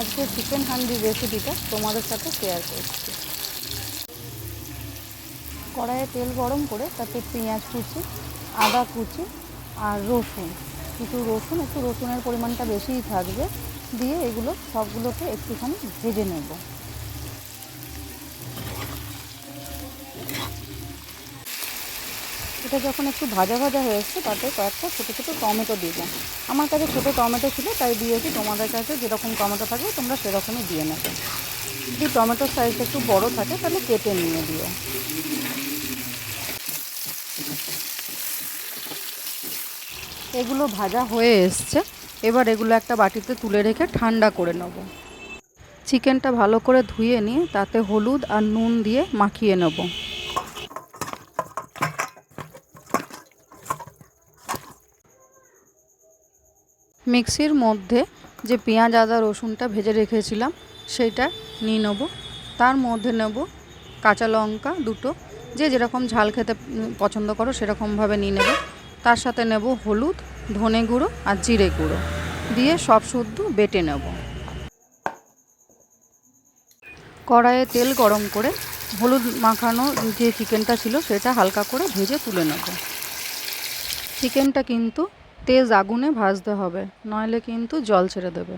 আজকে চিকেন হান্ডি রেসিপিটা তোমাদের সাথে শেয়ার করছি। কড়াইয়ে তেল গরম করে তাতে পেঁয়াজ কুচি, আদা কুচি আর রসুন। কিছু রসুন, একটু রসুনের পরিমাণটা বেশিই থাকবে। দিয়ে এগুলো সবগুলোকে একটুখানি ভেজে নেব। এটা যখন একটু ভাজা ভাজা হয়ে এসছে, তাতে কয়েকটা ছোটো ছোটো টমেটো দিলাম। আমার কাছে ছোটো টমেটো ছিল, তাই দিয়েছি। তোমাদের কাছে যেরকম টমেটো থাকবে, তোমরা সেরকমই দিয়ে নেবে। যদি টমেটোর সাইজটা একটু বড় থাকে, তাহলে কেটে নিয়ে দিও। এগুলো ভাজা হয়ে এসছে। এবার এগুলো একটা বাটিতে তুলে রেখে ঠান্ডা করে নেব। চিকেনটা ভালো করে ধুয়ে নিয়ে, তাতে হলুদ আর নুন দিয়ে মাখিয়ে নেব। মিক্সির মধ্যে যে পেঁয়াজ, আদা, রসুনটা ভেজে রেখেছিলাম, সেইটা নিয়ে নেব। তার মধ্যে নেব কাঁচা লঙ্কা দুটো। যে যেরকম ঝাল খেতে পছন্দ করো, সেরকমভাবে নিয়ে নেব। তার সাথে নেব হলুদ, ধনে গুঁড়ো আর জিরে গুঁড়ো। দিয়ে সব শুদ্ধ বেটে নেব। কড়াইয়ে তেল গরম করে হলুদ মাখানো যে চিকেনটা ছিল, সেটা হালকা করে ভেজে তুলে নেব। চিকেনটা কিন্তু তেজ আগুনে ভাজতে হবে, নইলে কিন্তু জল ছেড়ে দেবে।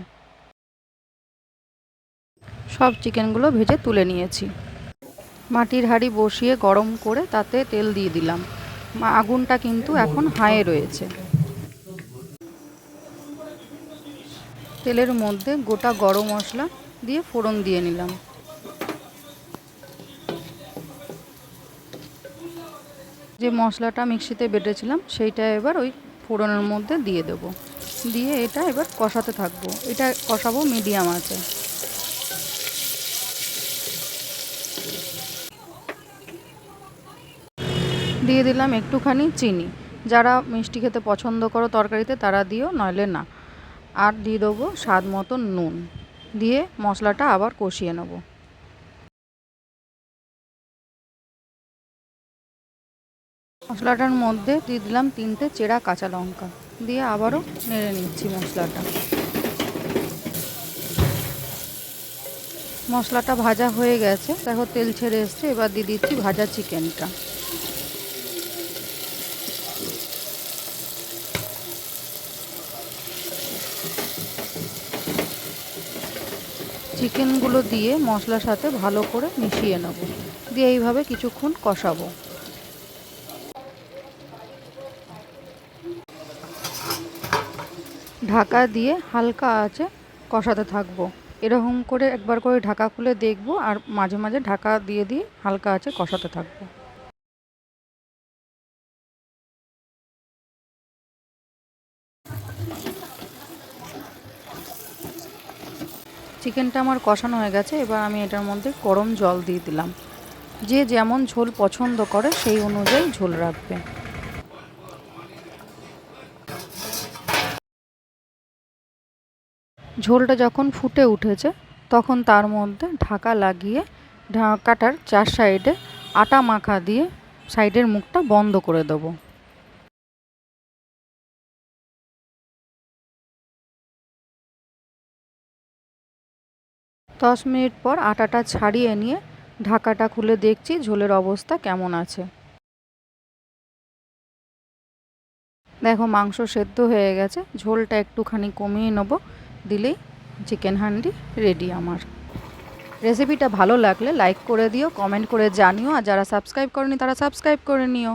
সব চিকেনগুলো ভেজে তুলে নিয়েছি। মাটির হাঁড়ি বসিয়ে গরম করে তাতে তেল দিয়ে দিলাম। আগুনটা কিন্তু এখন হাইয়ে রয়েছে। তেলের মধ্যে গোটা গরম মশলা দিয়ে ফোড়ন দিয়ে নিলাম। যে মশলাটা মিক্সিতে বেটেছিলাম, সেইটা এবার ওই ফোড়নের মধ্যে দিয়ে দেব। দিয়ে এটা এবার কষাতে থাকব। এটা কষাবো মিডিয়াম আছে। দিয়ে দিলাম একটুখানি চিনি। যারা মিষ্টি খেতে পছন্দ করো তরকারিতে, তারা দিও, নইলে না। আর দিয়ে দেবো স্বাদ মতো নুন। দিয়ে মশলাটা আবার কষিয়ে নেব। মশলাটার মধ্যে দিয়ে দিলাম তিনটে চেরা কাঁচা লঙ্কা। দিয়ে আবারও নেড়ে নিচ্ছি মশলাটা। মশলাটা ভাজা হয়ে গেছে, দেখো তেল ছেড়ে এসছে, এবার দিয়ে দিচ্ছি ভাজা চিকেনটা। চিকেনগুলো দিয়ে মশলার সাথে ভালো করে মিশিয়ে নেব। দিয়ে এইভাবে কিছুক্ষণ কষাবো। ঢাকা দিয়ে হালকা আছে কষাতে থাকব। এরকম করে একবার করে ঢাকা খুলে দেখব আর মাঝে মাঝে ঢাকা দিয়ে দিয়ে হালকা আছে কষাতে থাকব। চিকেনটা আমার কষানো হয়ে গেছে, এবার আমি এটার মধ্যে গরম জল দিয়ে দিলাম। যে যেমন ঝোল পছন্দ করে সেই অনুযায়ী ঝোল রাখবে। ঝোলটা যখন ফুটে উঠেছে, তখন তার মধ্যে ঢাকা লাগিয়ে ঢাকাটার চার সাইডে আটা মাখা দিয়ে সাইডের মুখটা বন্ধ করে দেবো। দশ মিনিট পর আটাটা ছাড়িয়ে নিয়ে ঢাকাটা খুলে দেখছি ঝোলের অবস্থা কেমন আছে। দেখো মাংস সেদ্ধ হয়ে গেছে, ঝোলটা একটুখানি কমিয়ে নেব। দিলেই চিকেন হান্ডি রেডি আমার। রেসিপিটা ভালো লাগলে লাইক করে দিও কমেন্ট করে জানিও, আর যারা সাবস্ক্রাইব করেনি তারা সাবস্ক্রাইব করে নিও।